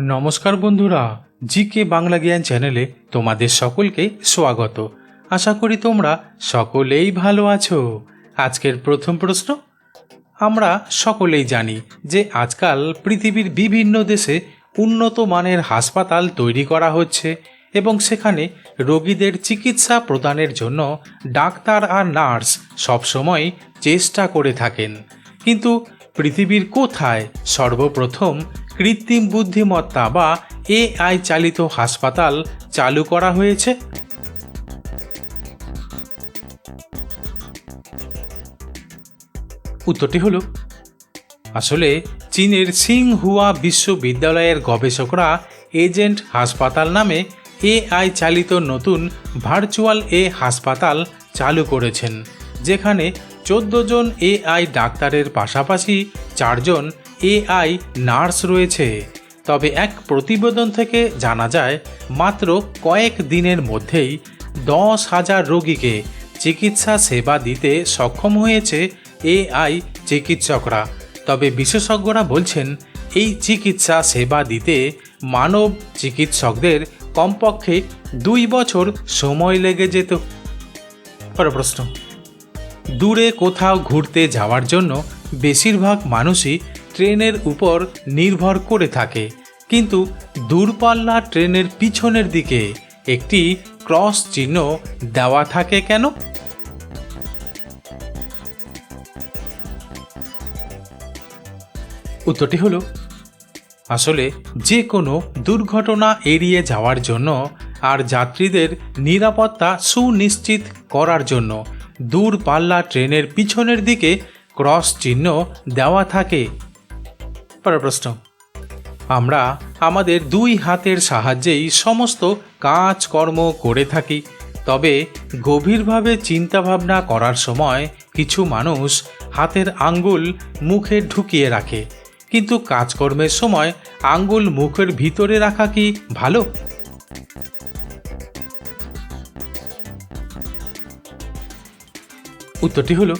নমস্কার বন্ধুরা জি কে বাংলা জ্ঞান চ্যানেলে তোমাদের সকলকে স্বাগত। আশা করি তোমরা সকলেই ভালো আছো। আজকের প্রথম প্রশ্ন, আমরা সকলেই জানি যে আজকাল পৃথিবীর বিভিন্ন দেশে উন্নত মানের হাসপাতাল তৈরি করা হচ্ছে এবং সেখানে রোগীদের চিকিৎসা প্রদানের জন্য ডাক্তার আর নার্স সবসময় চেষ্টা করে থাকেন। কিন্তু পৃথিবীর কোথায় সর্বপ্রথম কৃত্রিম বুদ্ধিমত্তা বা এআই চালিত হাসপাতাল চালু করা হয়েছে। উত্তরটি হলো, আসলে চীনের সিংহুয়া বিশ্ববিদ্যালয়ের গবেষকরা এজেন্ট হাসপাতাল নামে এআই চালিত নতুন ভার্চুয়াল এ হাসপাতাল চালু করেছেন, যেখানে চোদ্দ জন এআই ডাক্তারের পাশাপাশি চারজন এআই নার্স রয়েছে। তবে এক প্রতিবেদন থেকে জানা যায়, মাত্র কয়েক দিনের মধ্যেই দশ হাজার রোগীকে চিকিৎসা সেবা দিতে সক্ষম হয়েছে এআই চিকিৎসকরা। তবে বিশেষজ্ঞরা বলছেন, এই চিকিৎসা সেবা দিতে মানব চিকিৎসকদের কমপক্ষে দুই বছর সময় লেগে যেত। পরের প্রশ্ন। দূরে কোথাও ঘুরতে যাওয়ার জন্য বেশিরভাগ মানুষই ট্রেনের উপর নির্ভর করে থাকে। কিন্তু দূরপাল্লা ট্রেনের পিছনের দিকে একটি ক্রস চিহ্ন দেওয়া থাকে কেন? উত্তরটি হলো, আসলে যে কোনো দুর্ঘটনা এড়িয়ে যাওয়ার জন্য আর যাত্রীদের নিরাপত্তা সুনিশ্চিত করার জন্য দূরপাল্লা ট্রেনের পিছনের দিকে ক্রস চিহ্ন দেওয়া থাকে। পরের প্রশ্ন। আমরা আমাদের দুই হাতের সাহায্যেই সমস্ত কাজকর্ম করে থাকি, তবে গভীরভাবে চিন্তাভাবনা করার সময় কিছু মানুষ হাতের আঙ্গুল মুখে ঢুকিয়ে রাখে। কিন্তু কাজকর্মের সময় আঙ্গুল মুখের ভিতরে রাখা কি ভালো? উত্তরটি হলো,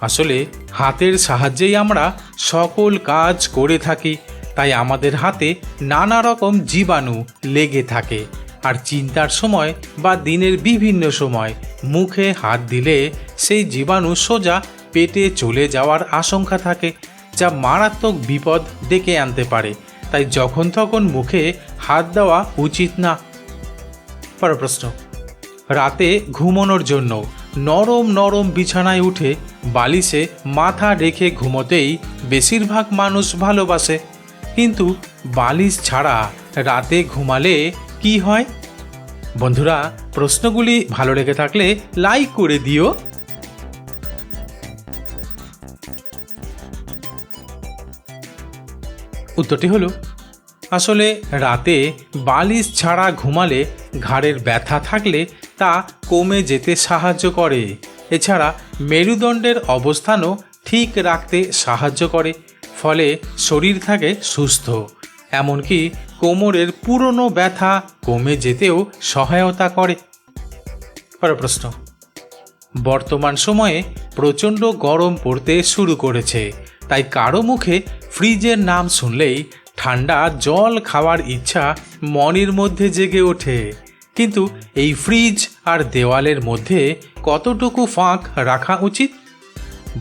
আসলে হাতের সাহায্যেই আমরা সকল কাজ করে থাকি, তাই আমাদের হাতে নানা রকম জীবাণু লেগে থাকে। আর চিন্তার সময় বা দিনের বিভিন্ন সময় মুখে হাত দিলে সেই জীবাণু সোজা পেটে চলে যাওয়ার আশঙ্কা থাকে, যা মারাত্মক বিপদ ডেকে আনতে পারে। তাই যখন তখন মুখে হাত দেওয়া উচিত না। পরের প্রশ্ন। রাতে ঘুমানোর জন্য নরম নরম বিছানায় উঠে বালিশে মাথা রেখে ঘুমোতেই বেশিরভাগ মানুষ ভালোবাসে। কিন্তু বালিশ ছাড়া রাতে ঘুমালে কি হয়? বন্ধুরা, প্রশ্নগুলি ভালো লেগে থাকলে লাইক করে দিও। উত্তরটি হলো, আসলে রাতে বালিশ ছাড়া ঘুমালে ঘাড়ের ব্যথা থাকলে তা কমে যেতে সাহায্য করে। এছাড়া মেরুদণ্ডের অবস্থানও ঠিক রাখতে সাহায্য করে, ফলে শরীর থাকে সুস্থ। এমনকি কোমরের পুরনো ব্যথা কমে যেতেও সহায়তা করে। পরের প্রশ্ন। বর্তমান সময়ে প্রচণ্ড গরম পড়তে শুরু করেছে, তাই কারও মুখে ফ্রিজের নাম শুনলেই ঠান্ডা জল খাওয়ার ইচ্ছা মনের মধ্যে জেগে ওঠে। কিন্তু এই ফ্রিজ আর দেওয়ালের মধ্যে কতটুকু ফাঁক রাখা উচিত?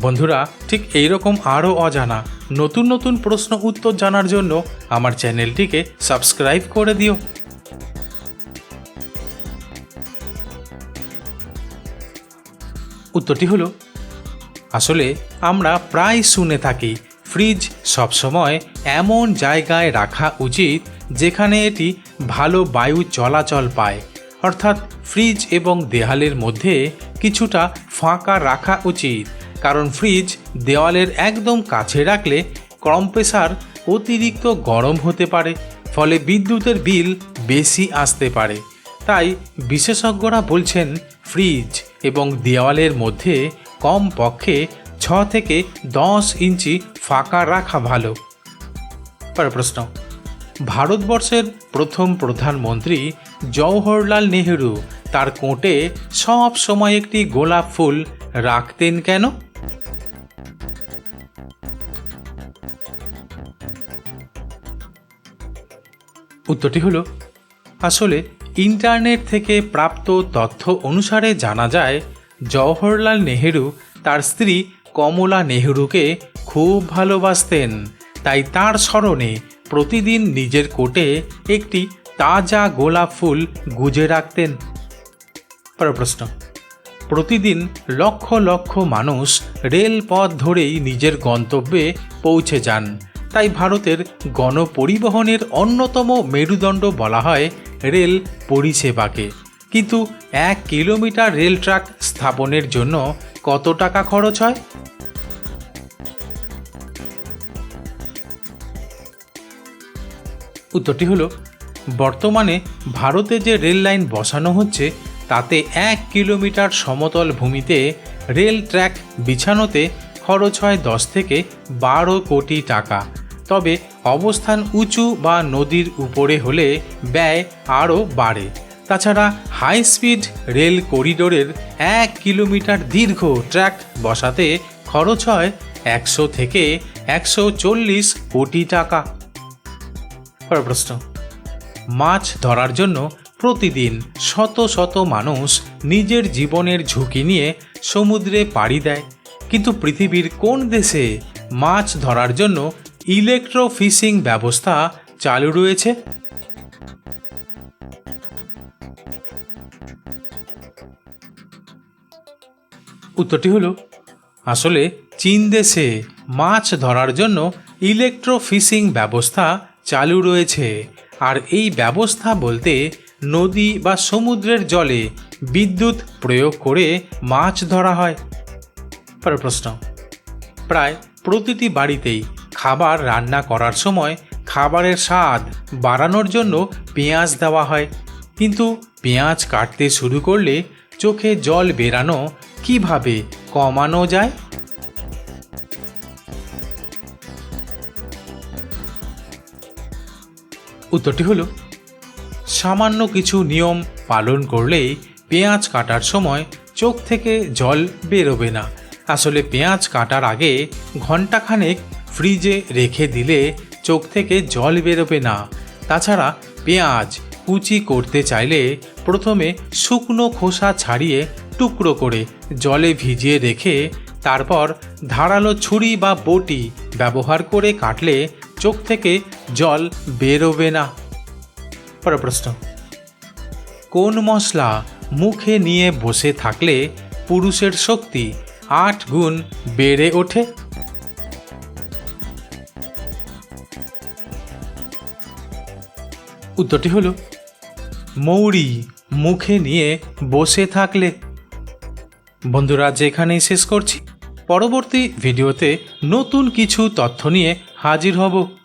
বন্ধুরা, ঠিক এইরকম আরও অজানা, নতুন নতুন প্রশ্ন উত্তর জানার জন্য আমার চ্যানেলটিকে সাবস্ক্রাইব করে দিও। উত্তরটি হলো, আসলে আমরা প্রায় শুনে থাকি, ফ্রিজ সবসময় এমন জায়গায় রাখা উচিত যেখানে এটি ভালো বায়ু চলাচল পায়। অর্থাৎ ফ্রিজ এবং দেয়ালের মধ্যে কিছুটা ফাঁকা রাখা উচিত, কারণ ফ্রিজ দেওয়ালের একদম কাছে রাখলে কম্প্রেসার অতিরিক্ত গরম হতে পারে, ফলে বিদ্যুতের বিল বেশি আসতে পারে। তাই বিশেষজ্ঞরা বলছেন ফ্রিজ এবং দেওয়ালের মধ্যে কম পক্ষে ছ থেকে দশ ইঞ্চি ফাঁকা রাখা ভালো। পরের প্রশ্ন। ভারতবর্ষের প্রথম প্রধানমন্ত্রী জওহরলাল নেহেরু তার কোটে সব সময় একটি গোলাপ ফুল রাখতেন কেন? উত্তরটি হলো, আসলে ইন্টারনেট থেকে প্রাপ্ত তথ্য অনুসারে জানা যায়, জওহরলাল নেহেরু তার স্ত্রী কমলা নেহেরুকে খুব ভালোবাসতেন। তাই তার স্মরণে প্রতিদিন নিজের কোটে একটি তাজা গোলাপ ফুল গুজে রাখতেন। পরের প্রশ্ন। প্রতিদিন লক্ষ লক্ষ মানুষ রেলপথ ধরেই নিজের গন্তব্যে পৌঁছে যান। তাই ভারতের গণপরিবহনের অন্যতম মেরুদণ্ড বলা হয় রেল পরিষেবাকে। কিন্তু এক কিলোমিটার রেল ট্র্যাক স্থাপনের জন্য কত টাকা খরচ হয়? উত্তরটি হলো, বর্তমানে ভারতে যে রেল লাইন বসানো হচ্ছে তাতে এক কিলোমিটার সমতল ভূমিতে রেল ট্র্যাক বিছানোতে খরচ হয় দশ থেকে বারো কোটি টাকা। তবে অবস্থান উঁচু বা নদীর উপরে হলে ব্যয় আরও বাড়ে। তাছাড়া হাই স্পিড রেল করিডোরের এক কিলোমিটার দীর্ঘ ট্র্যাক বসাতে খরচ হয় একশো থেকে একশো চল্লিশ কোটি টাকা। প্রশ্ন, মাছ ধরার জন্য প্রতিদিন শত শত মানুষ নিজের জীবনের ঝুঁকি নিয়ে সমুদ্রে পাড়ি দেয়। কিন্তু পৃথিবীর কোন দেশে মাছ ধরার জন্য ইলেকট্রো ফিশিং ব্যবস্থা চালু রয়েছে? উত্তরটি হলো, আসলে চীন দেশে মাছ ধরার জন্য ইলেকট্রো ফিশিং ব্যবস্থা চালু রয়েছে। আর এই ব্যবস্থা বলতে নদী বা সমুদ্রের জলে বিদ্যুৎ প্রয়োগ করে মাছ ধরা হয়। পরের প্রশ্ন। প্রায় প্রতিটি বাড়িতেই খাবার রান্না করার সময় খাবারের স্বাদ বাড়ানোর জন্য পেঁয়াজ দেওয়া হয়। কিন্তু পেঁয়াজ কাটতে শুরু করলে চোখে জল বেরানো কীভাবে কমানো যায়? উত্তরটি হলো সামান্য কিছু নিয়ম পালন করলেই পেঁয়াজ কাটার সময় চোখ থেকে জল বেরোবে না। আসলে পেঁয়াজ কাটার আগে ঘন্টাখানেক ফ্রিজে রেখে দিলে চোখ থেকে জল বেরোবে না। তাছাড়া পেঁয়াজ কুচি করতে চাইলে প্রথমে শুকনো খোসা ছাড়িয়ে টুকরো করে জলে ভিজিয়ে রেখে তারপর ধারালো ছুরি বা বটি ব্যবহার করে কাটলে চোখ থেকে জল বেরোবে না। পরের প্রশ্ন কোন মশলা মুখে নিয়ে বসে থাকলে পুরুষের শক্তি আট গুণ বেড়ে ওঠে? উত্তরটি হলো, মৌরি মুখে নিয়ে বসে থাকলে। বন্ধুরা যেখানেই শেষ করছি। পরবর্তী ভিডিওতে নতুন কিছু তথ্য নিয়ে হাজির হব।